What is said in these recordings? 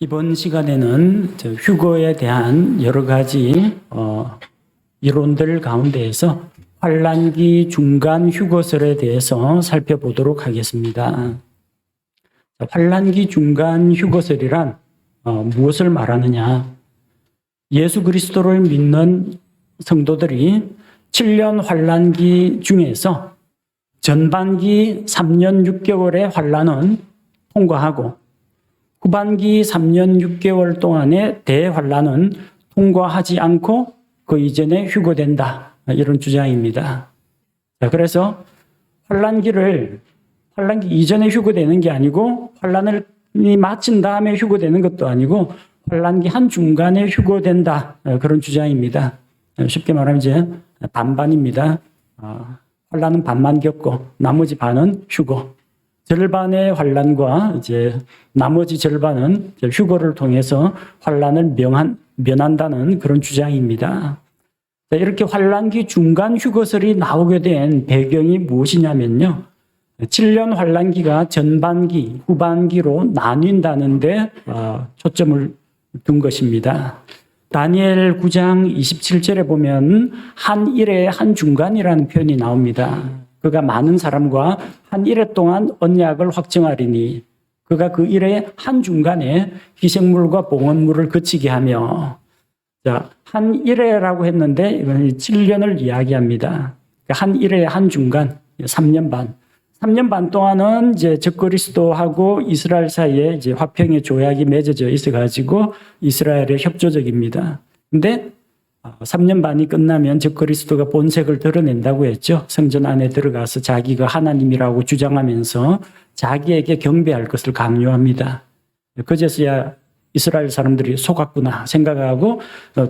이번 시간에는 저 휴거에 대한 여러 가지 어, 이론들 가운데에서 환란기 중간 휴거설에 대해서 살펴보도록 하겠습니다. 자, 환란기 중간 휴거설이란 어, 무엇을 말하느냐? 예수 그리스도를 믿는 성도들이 7년 환란기 중에서 전반기 3년 6개월의 환란은 통과하고 후반기 3년 6개월 동안의 대환란은 통과하지 않고 그 이전에 휴거된다. 이런 주장입니다. 자, 그래서 환란기를 환란기 이전에 휴거되는 게 아니고 환란을 마친 다음에 휴거되는 것도 아니고 환란기 한 중간에 휴거된다. 그런 주장입니다. 쉽게 말하면 이제 반반입니다. 어, 환란은 반만 겪고 나머지 반은 휴거. 절반의 환란과 이제 나머지 절반은 휴거를 통해서 환란을 명한 면한다는 그런 주장입니다. 자, 이렇게 환란기 중간 휴거설이 나오게 된 배경이 무엇이냐면요. 7년 환란기가 전반기, 후반기로 나뉜다는데 어, 초점을 둔 것입니다. 다니엘 9장 27절에 보면 한 일에 한 중간이라는 표현이 나옵니다. 그가 많은 사람과 한 일해 동안 언약을 확정하리니 그가 그 일의 한 중간에 희생물과 봉헌물을 그치게 하며 자, 한 일해라고 했는데 이건 7년을 이야기합니다. 한 일해 한 중간 3년 반. 3년 반 동안은 이제 적그리스도하고 이스라엘 사이에 이제 화평의 조약이 맺어져 있어 가지고 이스라엘의 협조적입니다. 근데 3년 반이 끝나면 적 그리스도가 본색을 드러낸다고 했죠. 성전 안에 들어가서 자기가 하나님이라고 주장하면서 자기에게 경배할 것을 강요합니다. 그제서야 이스라엘 사람들이 속았구나 생각하고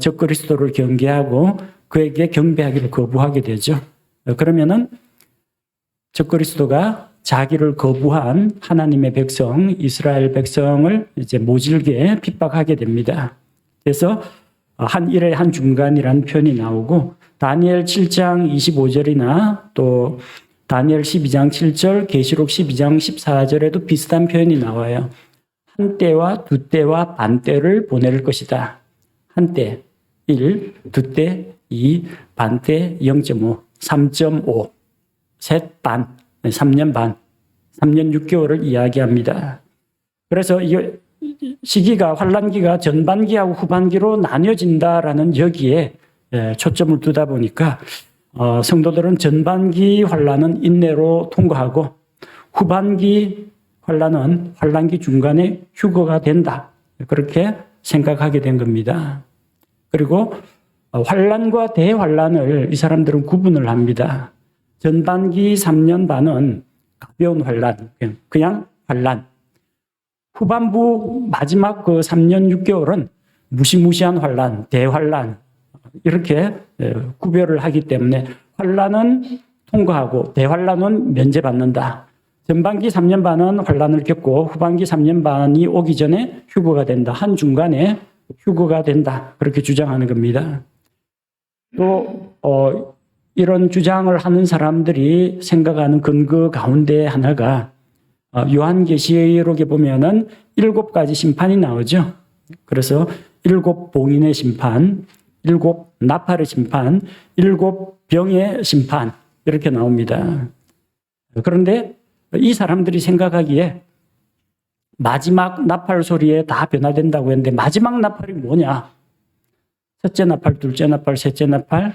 적 그리스도를 경계하고 그에게 경배하기를 거부하게 되죠. 그러면은 적 그리스도가 자기를 거부한 하나님의 백성, 이스라엘 백성을 이제 모질게 핍박하게 됩니다. 그래서 한 일에 한 중간이라는 표현이 나오고 다니엘 7장 25절이나 또 다니엘 12장 7절, 계시록 12장 14절에도 비슷한 표현이 나와요. 한 때와 두 때와 반 때를 보낼 것이다. 한 때 1, 두 때 2, 반 때 0.5, 3.5, 셋 반, 3년 반, 3년 6개월을 이야기합니다. 그래서 이게 시기가 환란기가 전반기하고 후반기로 나뉘어진다라는 여기에 예, 초점을 두다 보니까 어, 성도들은 전반기 환란은 인내로 통과하고 후반기 환란은 환란기 중간에 휴거가 된다 그렇게 생각하게 된 겁니다. 그리고 어, 환란과 대환란을 이 사람들은 구분을 합니다. 전반기 3년 반은 가벼운 환란, 그냥 환란. 후반부 마지막 그 3년 6개월은 무시무시한 환란, 대환란 이렇게 구별을 하기 때문에 환란은 통과하고 대환란은 면제받는다. 전반기 3년 반은 환란을 겪고 후반기 3년 반이 오기 전에 휴거가 된다. 한 중간에 휴거가 된다. 그렇게 주장하는 겁니다. 또 어, 이런 주장을 하는 사람들이 생각하는 근거 가운데 하나가 어, 요한계시록에 보면은 일곱 가지 심판이 나오죠. 그래서 일곱 봉인의 심판, 일곱 나팔의 심판, 일곱 병의 심판 이렇게 나옵니다. 그런데 이 사람들이 생각하기에 마지막 나팔 소리에 다 변화된다고 했는데 마지막 나팔이 뭐냐? 첫째 나팔, 둘째 나팔, 셋째 나팔.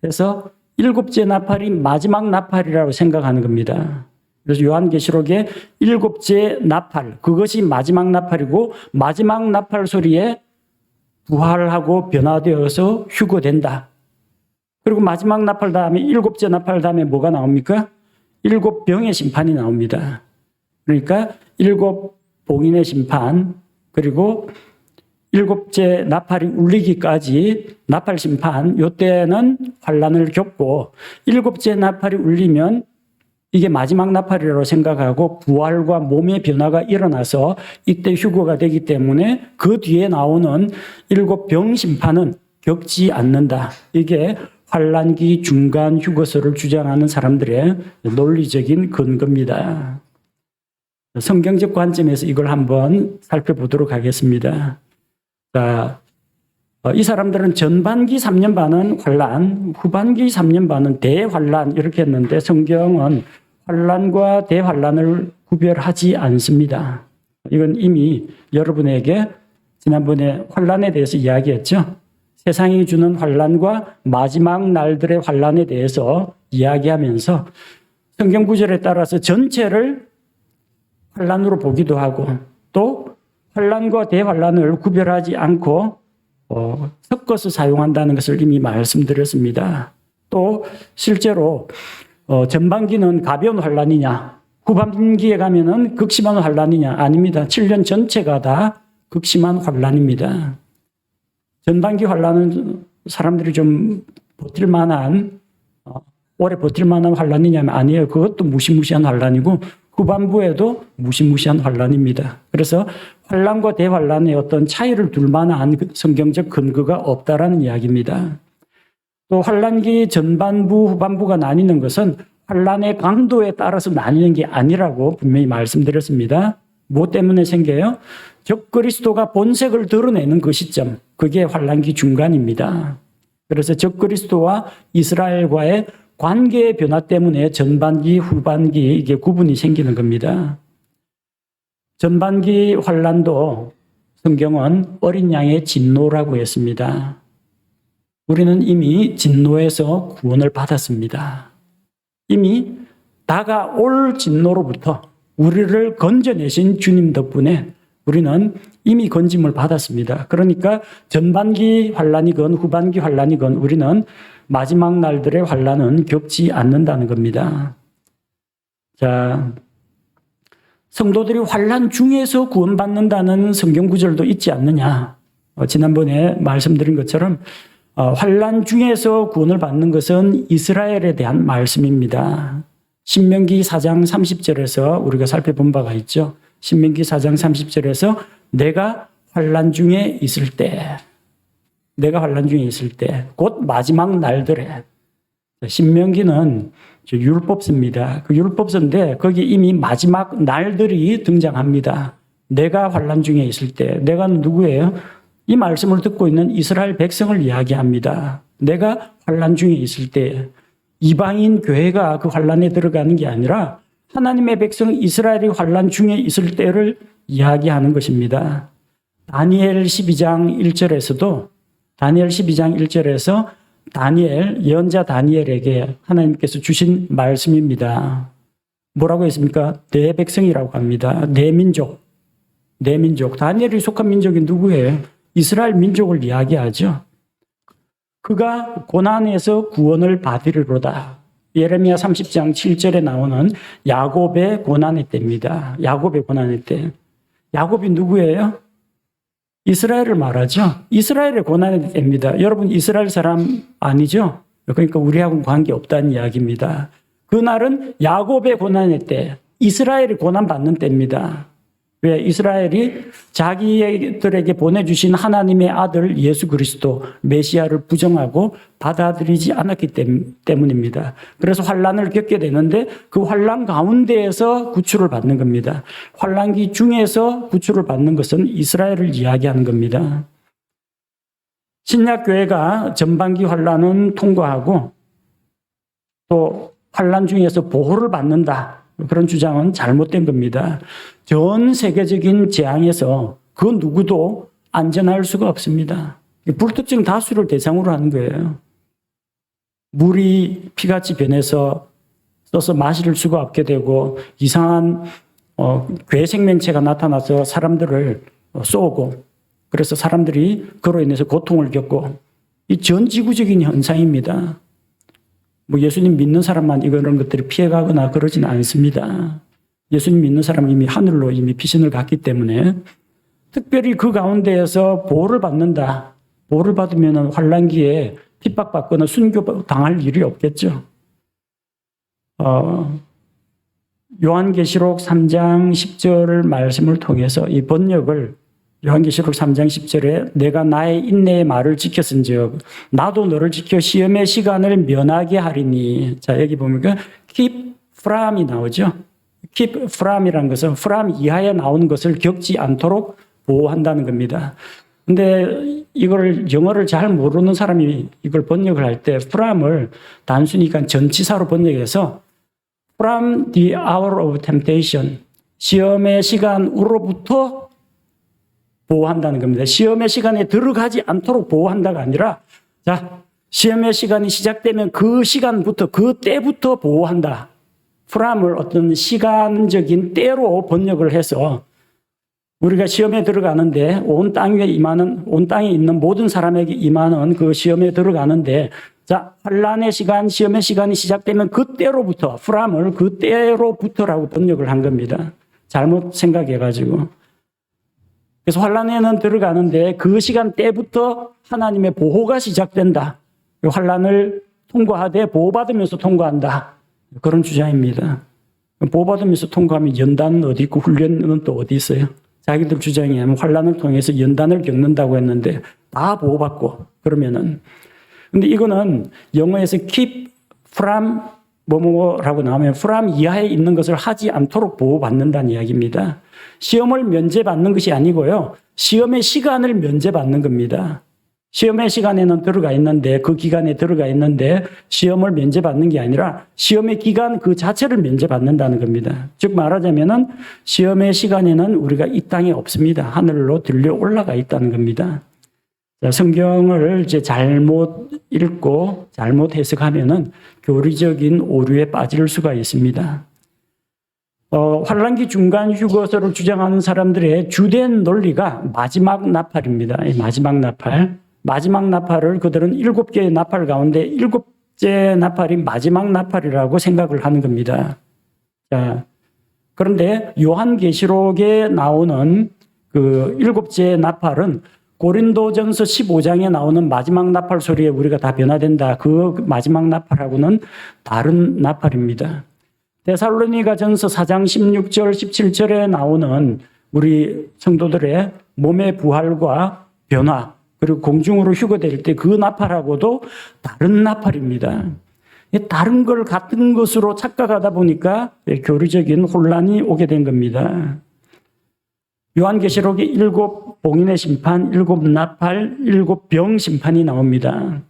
그래서 일곱째 나팔이 마지막 나팔이라고 생각하는 겁니다. 그래서 요한계시록의 일곱째 나팔, 그것이 마지막 나팔이고 마지막 나팔 소리에 부활하고 변화되어서 휴거된다. 그리고 마지막 나팔 다음에 일곱째 나팔 다음에 뭐가 나옵니까? 일곱 병의 심판이 나옵니다. 그러니까 일곱 봉인의 심판, 그리고 일곱째 나팔이 울리기까지 나팔 심판, 요때는 환란을 겪고 일곱째 나팔이 울리면 이게 마지막 나팔이라고 생각하고 부활과 몸의 변화가 일어나서 이때 휴거가 되기 때문에 그 뒤에 나오는 일곱 병 심판은 겪지 않는다. 이게 환란기 중간 휴거설을 주장하는 사람들의 논리적인 근거입니다. 성경적 관점에서 이걸 한번 살펴보도록 하겠습니다. 자, 어, 이 사람들은 전반기 3년 반은 환란, 후반기 3년 반은 대환란 이렇게 했는데 성경은 환란과 대환란을 구별하지 않습니다. 이건 이미 여러분에게 지난번에 환란에 대해서 이야기했죠. 세상이 주는 환란과 마지막 날들의 환란에 대해서 이야기하면서 성경 구절에 따라서 전체를 환란으로 보기도 하고 또 환란과 대환란을 구별하지 않고 어, 섞어서 사용한다는 것을 이미 말씀드렸습니다. 또 실제로 어, 전반기는 가벼운 환란이냐, 후반기에 가면은 극심한 환란이냐 아닙니다. 7년 전체가 다 극심한 환란입니다. 전반기 환란은 사람들이 좀 버틸 만한 어, 오래 버틸 만한 환란이냐면 아니에요. 그것도 무시무시한 환란이고 후반부에도 무시무시한 환란입니다. 그래서 환란과 대환란의 어떤 차이를 둘 만한 그 성경적 근거가 없다라는 이야기입니다. 또 환란기 전반부 후반부가 나뉘는 것은 환란의 강도에 따라서 나뉘는 게 아니라고 분명히 말씀드렸습니다. 뭐 때문에 생겨요? 적 그리스도가 본색을 드러내는 그 시점, 그게 환란기 중간입니다. 그래서 적 그리스도와 이스라엘과의 관계의 변화 때문에 전반기, 후반기 이게 구분이 생기는 겁니다. 전반기 환란도 성경은 어린 양의 진노라고 했습니다. 우리는 이미 진노에서 구원을 받았습니다. 이미 다가올 진노로부터 우리를 건져내신 주님 덕분에 우리는 이미 건짐을 받았습니다. 그러니까 전반기 환란이건 후반기 환란이건 우리는 마지막 날들의 환란은 겪지 않는다는 겁니다. 자, 성도들이 환란 중에서 구원받는다는 성경 구절도 있지 않느냐? 어, 지난번에 말씀드린 것처럼 어, 환란 중에서 구원을 받는 것은 이스라엘에 대한 말씀입니다. 신명기 4장 30절에서 우리가 살펴본 바가 있죠. 신명기 4장 30절에서 내가 환란 중에 있을 때 내가 환란 중에 있을 때 곧 마지막 날들에 신명기는 율법서입니다. 그 율법서인데 거기 이미 마지막 날들이 등장합니다. 내가 환란 중에 있을 때 내가 누구예요? 이 말씀을 듣고 있는 이스라엘 백성을 이야기합니다. 내가 환란 중에 있을 때 이방인 교회가 그 환란에 들어가는 게 아니라 하나님의 백성 이스라엘이 환란 중에 있을 때를 이야기하는 것입니다. 다니엘 12장 1절에서도 다니엘 12장 1절에서 다니엘 예언자 다니엘에게 하나님께서 주신 말씀입니다. 뭐라고 했습니까? 내 백성이라고 합니다. 내 민족. 내 민족. 다니엘이 속한 민족이 누구예요? 이스라엘 민족을 이야기하죠. 그가 고난에서 구원을 받으리로다. 예레미야 30장 7절에 나오는 야곱의 고난의 때입니다. 야곱의 고난의 때. 야곱이 누구예요? 이스라엘을 말하죠. 이스라엘의 고난의 때입니다. 여러분 이스라엘 사람 아니죠? 그러니까 우리하고는 관계 없다는 이야기입니다. 그날은 야곱의 고난의 때, 이스라엘이 고난받는 때입니다. 왜 이스라엘이 자기들에게 보내주신 하나님의 아들 예수 그리스도 메시아를 부정하고 받아들이지 않았기 때문입니다. 그래서 환란을 겪게 되는데 그 환란 가운데에서 구출을 받는 겁니다. 환란기 중에서 구출을 받는 것은 이스라엘을 이야기하는 겁니다. 신약 교회가 전반기 환란은 통과하고 또 환란 중에서 보호를 받는다. 그런 주장은 잘못된 겁니다. 전 세계적인 재앙에서 그 누구도 안전할 수가 없습니다. 불특정 다수를 대상으로 하는 거예요. 물이 피같이 변해서 써서 마실 수가 없게 되고 이상한 어, 괴 생명체가 나타나서 사람들을 쏘고 그래서 사람들이 그로 인해서 고통을 겪고 이 전 지구적인 현상입니다. 뭐 예수님 믿는 사람만 이런 것들이 피해가거나 그러지는 않습니다. 예수님 믿는 사람은 이미 하늘로 이미 피신을 갔기 때문에 특별히 그 가운데에서 보호를 받는다. 보호를 받으면 환란기에 핍박받거나 순교 당할 일이 없겠죠. 어, 요한계시록 3장 10절 말씀을 통해서 이 번역을 요한계시록 3장 10절에 내가 나의 인내의 말을 지켰은즉 나도 너를 지켜 시험의 시간을 면하게 하리니 자 여기 보면 keep from이 나오죠. keep from이라는 것은 from 이하에 나오는 것을 겪지 않도록 보호한다는 겁니다. 근데 이걸 영어를 잘 모르는 사람이 이걸 번역을 할 때 from을 단순히 전치사로 번역해서 from the hour of temptation 시험의 시간으로부터 보호한다는 겁니다. 시험의 시간에 들어가지 않도록 보호한다가 아니라 자 시험의 시간이 시작되면 그 시간부터 그 때부터 보호한다. 프람을 어떤 시간적인 때로 번역을 해서 우리가 시험에 들어가는데 온 땅에 임하는 온 땅에 있는 모든 사람에게 임하는 그 시험에 들어가는데 자 환란의 시간 시험의 시간이 시작되면 그때로부터 프람을 그때로부터라고 번역을 한 겁니다. 잘못 생각해 가지고 그래서 환란에는 들어가는데 그 시간 때부터 하나님의 보호가 시작된다. 환란을 통과하되 보호받으면서 통과한다. 그런 주장입니다. 보호받으면서 통과하면 연단은 어디 있고 훈련은 또 어디 있어요? 자기들 주장에 하면 환란을 통해서 연단을 겪는다고 했는데 다 보호받고 그러면은 근데 이거는 영어에서 keep from 뭐뭐라고 나오면 from 이하에 있는 것을 하지 않도록 보호받는다는 이야기입니다. 시험을 면제받는 것이 아니고요. 시험의 시간을 면제받는 겁니다. 시험의 시간에는 들어가 있는데 그 기간에 들어가 있는데 시험을 면제받는 게 아니라 시험의 기간 그 자체를 면제받는다는 겁니다. 즉 말하자면은 시험의 시간에는 우리가 이 땅에 없습니다. 하늘로 들려 올라가 있다는 겁니다. 자, 성경을 이제 잘못 읽고 잘못 해석하면은 교리적인 오류에 빠질 수가 있습니다. 어, 환란기 중간 휴거서를 주장하는 사람들의 주된 논리가 마지막 나팔입니다. 이 마지막 나팔. 마지막 나팔을 그들은 일곱 개의 나팔 가운데 일곱째 나팔이 마지막 나팔이라고 생각을 하는 겁니다. 자, 그런데 요한계시록에 나오는 그 일곱째 나팔은 고린도전서 15장에 나오는 마지막 나팔 소리에 우리가 다 변화된다. 그 마지막 나팔하고는 다른 나팔입니다. 데살로니가 전서 4장 16절 17절에 나오는 우리 성도들의 몸의 부활과 변화 그리고 공중으로 휴거될 때 그 나팔하고도 다른 나팔입니다. 다른 걸 같은 것으로 착각하다 보니까 교리적인 혼란이 오게 된 겁니다. 요한계시록에 일곱 봉인의 심판, 일곱 나팔, 일곱 병 심판이 나옵니다.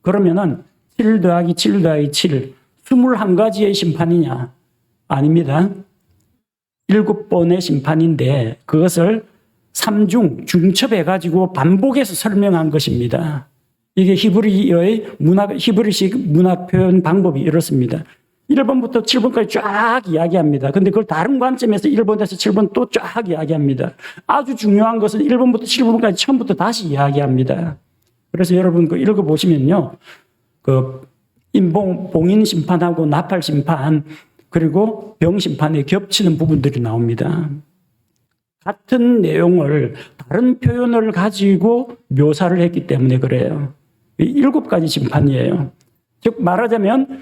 그러면은 7 더하기 7 더하기 7, 21가지의 심판이냐? 아닙니다. 일곱 번의 심판인데 그것을 삼중, 중첩해 가지고 반복해서 설명한 것입니다. 이게 히브리어의 문학, 히브리식 문학 표현 방법이 이렇습니다. 1번부터 7번까지 쫙 이야기합니다. 근데 그걸 다른 관점에서 1번에서 7번 또 쫙 이야기합니다. 아주 중요한 것은 1번부터 7번까지 처음부터 다시 이야기합니다. 그래서 여러분 그 읽어 보시면요. 그 인봉, 봉인 심판하고 나팔 심판, 그리고 병 심판에 겹치는 부분들이 나옵니다. 같은 내용을 다른 표현을 가지고 묘사를 했기 때문에 그래요. 일곱 가지 심판이에요. 즉 말하자면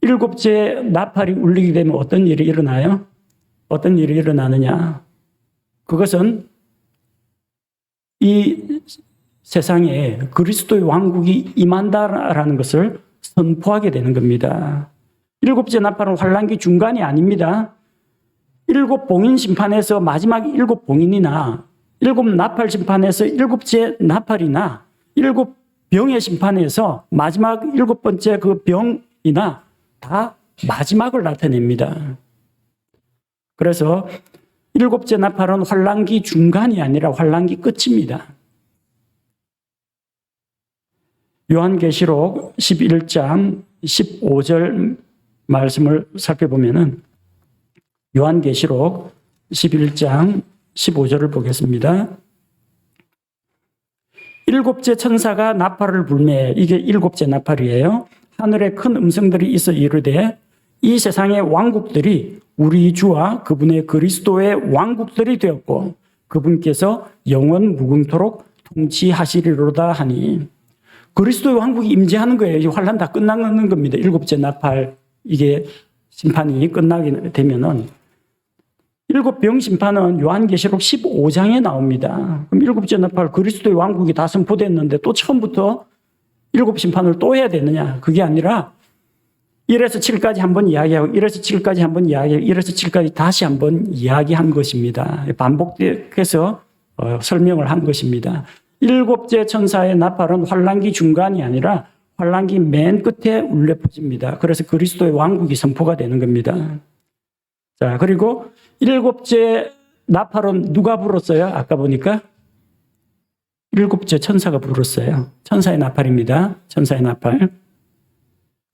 일곱째 나팔이 울리게 되면 어떤 일이 일어나요? 어떤 일이 일어나느냐? 그것은 이 세상에 그리스도의 왕국이 임한다라는 것을 선포하게 되는 겁니다. 일곱째 나팔은 환란기 중간이 아닙니다. 일곱 봉인 심판에서 마지막 일곱 봉인이나 일곱 나팔 심판에서 일곱째 나팔이나 일곱 병의 심판에서 마지막 일곱 번째 그 병이나 다 마지막을 나타냅니다. 그래서 일곱째 나팔은 환란기 중간이 아니라 환란기 끝입니다. 요한계시록 11장 15절 말씀을 살펴보면은 요한계시록 11장 15절을 보겠습니다. 일곱째 천사가 나팔을 불매 이게 일곱째 나팔이에요. 하늘에 큰 음성들이 있어 이르되 이 세상의 왕국들이 우리 주와 그분의 그리스도의 왕국들이 되었고 그분께서 영원 무궁토록 통치하시리로다 하니 그리스도의 왕국이 임재하는 거예요. 환란 다 끝나는 겁니다. 일곱째 나팔 이게 심판이 끝나게 되면은 일곱 병 심판은 요한계시록 15장에 나옵니다. 그럼 일곱째 나팔 그리스도의 왕국이 다 선포됐는데 또 처음부터 일곱 심판을 또 해야 되느냐? 그게 아니라 1에서 7까지 한번 이야기하고 1에서 7까지 한번 이야기하고 1에서 7까지 다시 한번 이야기한 것입니다. 반복해서 어, 설명을 한 것입니다. 일곱째 천사의 나팔은 환란기 중간이 아니라 환란기 맨 끝에 울려 퍼집니다. 그래서 그리스도의 왕국이 선포가 되는 겁니다. 자, 그리고 일곱째 나팔은 누가 불었어요? 아까 보니까 일곱째 천사가 불었어요. 천사의 나팔입니다. 천사의 나팔.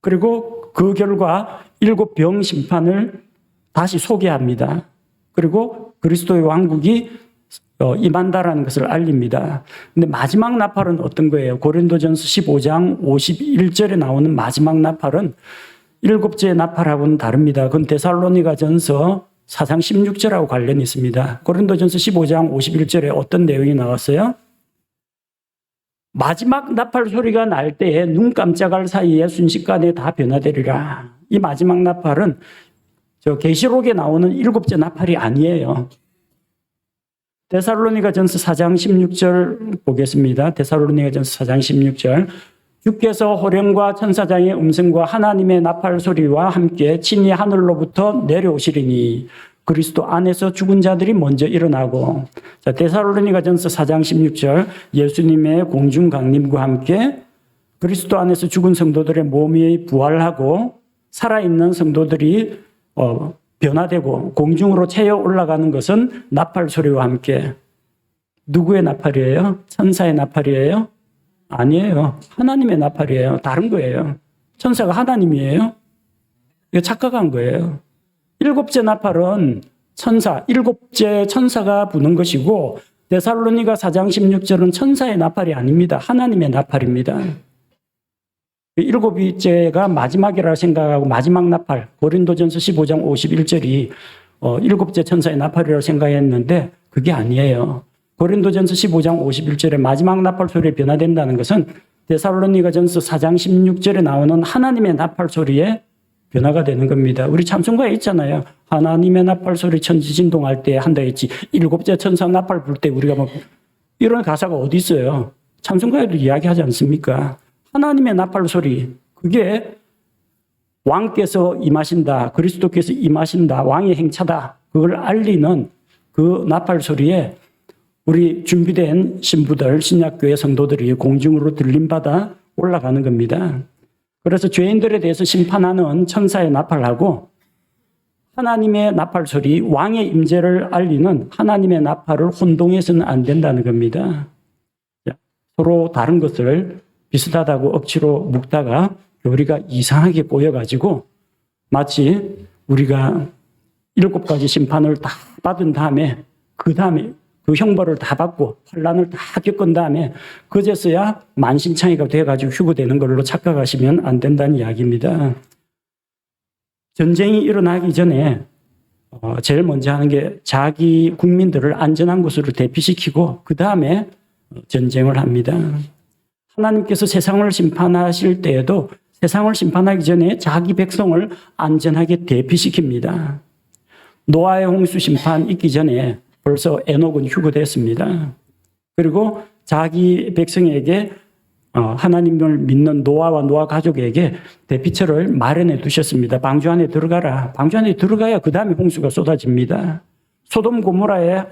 그리고 그 결과 일곱 병 심판을 다시 소개합니다. 그리고 그리스도의 왕국이 어, 임한다라는 것을 알립니다. 근데 마지막 나팔은 어떤 거예요? 고린도전서 15장 51절에 나오는 마지막 나팔은 일곱째 나팔하고는 다릅니다. 그건 데살로니가 전서 4장 16절하고 관련이 있습니다. 고린도전서 15장 51절에 어떤 내용이 나왔어요? 마지막 나팔 소리가 날 때에 눈 깜짝할 사이에 순식간에 다 변화되리라. 이 마지막 나팔은 저 계시록에 나오는 일곱째 나팔이 아니에요. 데살로니가 전서 4장 16절 보겠습니다. 데살로니가 전서 4장 16절. 주께서 호령과 천사장의 음성과 하나님의 나팔 소리와 함께 친히 하늘로부터 내려오시리니 그리스도 안에서 죽은 자들이 먼저 일어나고 자 데살로니가 전서 4장 16절 예수님의 공중 강림과 함께 그리스도 안에서 죽은 성도들의 몸이 부활하고 살아있는 성도들이 어, 변화되고 공중으로 채어 올라가는 것은 나팔 소리와 함께 누구의 나팔이에요? 천사의 나팔이에요? 아니에요. 하나님의 나팔이에요. 다른 거예요. 천사가 하나님이에요. 이거 착각한 거예요. 일곱째 나팔은 천사, 일곱째 천사가 부는 것이고 데살로니가 4장 16절은 천사의 나팔이 아닙니다. 하나님의 나팔입니다. 일곱째가 마지막이라고 생각하고 마지막 나팔 고린도전서 15장 51절이 어, 일곱째 천사의 나팔이라고 생각했는데 그게 아니에요. 고린도전서 15장 51절에 마지막 나팔 소리에 변화된다는 것은 데살로니가 전서 4장 16절에 나오는 하나님의 나팔 소리에 변화가 되는 겁니다. 우리 참송가에 있잖아요. 하나님의 나팔 소리 천지 진동할 때 한다 했지. 일곱째 천사 나팔 불 때 우리가 뭐 이런 가사가 어디 있어요? 참송가에도 이야기하지 않습니까? 하나님의 나팔 소리 그게 왕께서 임하신다. 그리스도께서 임하신다. 왕의 행차다. 그걸 알리는 그 나팔 소리에 우리 준비된 신부들, 신약교회 성도들이 공중으로 들림받아 올라가는 겁니다. 그래서 죄인들에 대해서 심판하는 천사의 나팔하고 하나님의 나팔 소리, 왕의 임재를 알리는 하나님의 나팔을 혼동해서는 안 된다는 겁니다. 서로 다른 것을 비슷하다고 억지로 묶다가 교리가 이상하게 꼬여가지고 마치 우리가 일곱 가지 심판을 다 받은 다음에 그 다음에 그 형벌을 다 받고 환란을 다 겪은 다음에 그제서야 만신창이가 돼가지고 휴거되는 걸로 착각하시면 안 된다는 이야기입니다. 전쟁이 일어나기 전에 어, 제일 먼저 하는 게 자기 국민들을 안전한 곳으로 대피시키고 그 다음에 전쟁을 합니다. 하나님께서 세상을 심판하실 때에도 세상을 심판하기 전에 자기 백성을 안전하게 대피시킵니다. 노아의 홍수 심판 있기 전에 벌써 에녹은 휴거됐습니다. 그리고 자기 백성에게 어, 하나님을 믿는 노아와 노아 가족에게 대피처를 마련해 두셨습니다. 방주 안에 들어가라. 방주 안에 들어가야 그 다음에 홍수가 쏟아집니다. 소돔 고모라에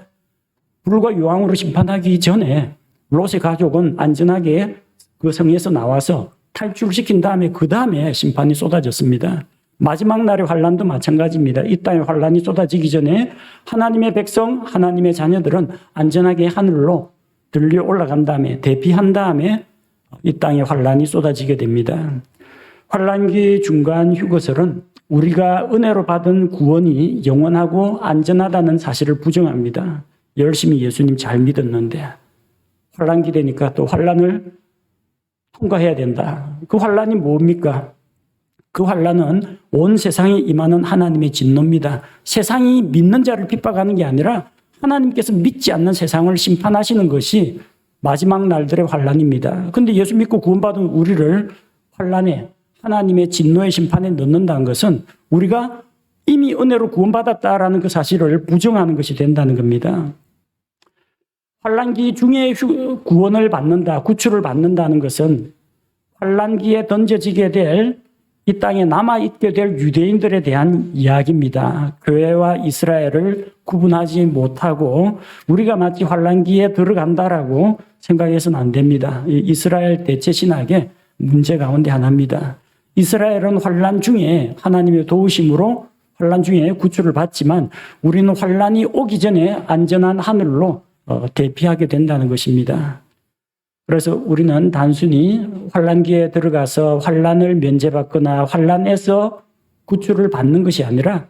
불과 유황으로 심판하기 전에 롯의 가족은 안전하게 그 성에서 나와서 탈출시킨 다음에 그 다음에 심판이 쏟아졌습니다. 마지막 날의 환란도 마찬가지입니다. 이 땅에 환란이 쏟아지기 전에 하나님의 백성, 하나님의 자녀들은 안전하게 하늘로 들려 올라간 다음에 대피한 다음에 이 땅에 환란이 쏟아지게 됩니다. 환란기 중간 휴거설은 우리가 은혜로 받은 구원이 영원하고 안전하다는 사실을 부정합니다. 열심히 예수님 잘 믿었는데 환란기 되니까 또 환란을 통과해야 된다. 그 환란이 뭡니까? 그 환란은 온 세상에 임하는 하나님의 진노입니다. 세상이 믿는 자를 핍박하는 게 아니라 하나님께서 믿지 않는 세상을 심판하시는 것이 마지막 날들의 환란입니다. 근데 예수 믿고 구원받은 우리를 환란에 하나님의 진노의 심판에 넣는다는 것은 우리가 이미 은혜로 구원받았다라는 그 사실을 부정하는 것이 된다는 겁니다. 환란기 중에 구원을 받는다, 구출을 받는다는 것은 환란기에 던져지게 될 이 땅에 남아 있게 될 유대인들에 대한 이야기입니다. 교회와 이스라엘을 구분하지 못하고 우리가 마치 환란기에 들어간다라고 생각해서는 안 됩니다. 이 이스라엘 대체 신학의 문제 가운데 하나입니다. 이스라엘은 환란 중에 하나님의 도우심으로 환란 중에 구출을 받지만 우리는 환란이 오기 전에 안전한 하늘로 어, 대피하게 된다는 것입니다. 그래서 우리는 단순히 환란기에 들어가서 환란을 면제받거나 환란에서 구출을 받는 것이 아니라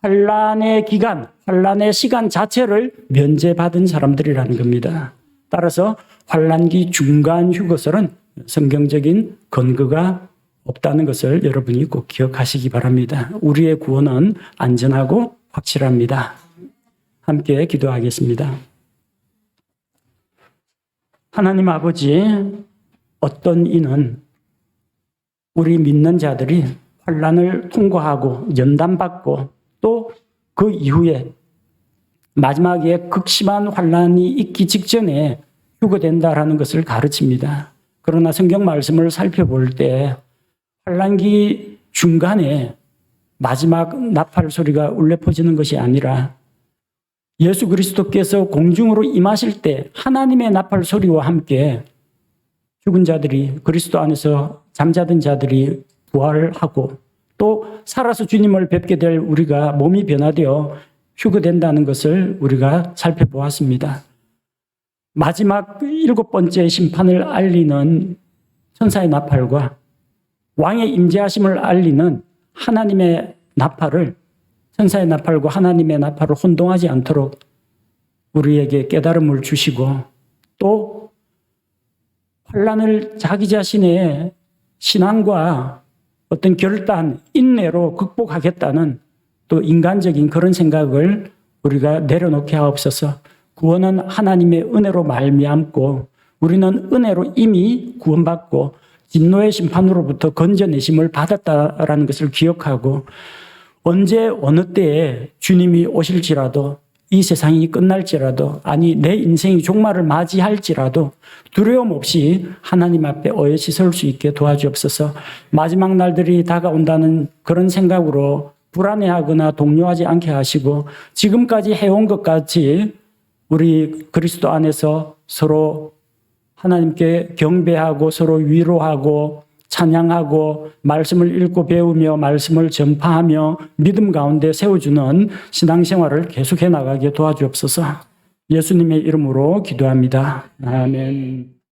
환란의 기간, 환란의 시간 자체를 면제받은 사람들이라는 겁니다. 따라서 환란기 중간 휴거설은 성경적인 근거가 없다는 것을 여러분이 꼭 기억하시기 바랍니다. 우리의 구원은 안전하고 확실합니다. 함께 기도하겠습니다. 하나님 아버지, 어떤 이는 우리 믿는 자들이 환란을 통과하고 연단받고 또 그 이후에 마지막에 극심한 환란이 있기 직전에 휴거된다라는 것을 가르칩니다. 그러나 성경 말씀을 살펴볼 때 환란기 중간에 마지막 나팔 소리가 울려 퍼지는 것이 아니라 예수 그리스도께서 공중으로 임하실 때 하나님의 나팔 소리와 함께 죽은 자들이 그리스도 안에서 잠자던 자들이 부활하고 또 살아서 주님을 뵙게 될 우리가 몸이 변화되어 휴거된다는 것을 우리가 살펴보았습니다. 마지막 일곱 번째 심판을 알리는 천사의 나팔과 왕의 임재하심을 알리는 하나님의 나팔을 천사의 나팔과 하나님의 나팔을 혼동하지 않도록 우리에게 깨달음을 주시고 또 환란을 자기 자신의 신앙과 어떤 결단, 인내로 극복하겠다는 또 인간적인 그런 생각을 우리가 내려놓게 하옵소서. 구원은 하나님의 은혜로 말미암고 우리는 은혜로 이미 구원받고 진노의 심판으로부터 건져내심을 받았다라는 것을 기억하고 언제 어느 때에 주님이 오실지라도 이 세상이 끝날지라도 아니 내 인생이 종말을 맞이할지라도 두려움 없이 하나님 앞에 어여시 설 수 있게 도와주옵소서. 마지막 날들이 다가온다는 그런 생각으로 불안해하거나 동요하지 않게 하시고 지금까지 해온 것 같이 우리 그리스도 안에서 서로 하나님께 경배하고 서로 위로하고 찬양하고 말씀을 읽고 배우며 말씀을 전파하며 믿음 가운데 세워주는 신앙생활을 계속해 나가게 도와주옵소서 예수님의 이름으로 기도합니다. 아멘.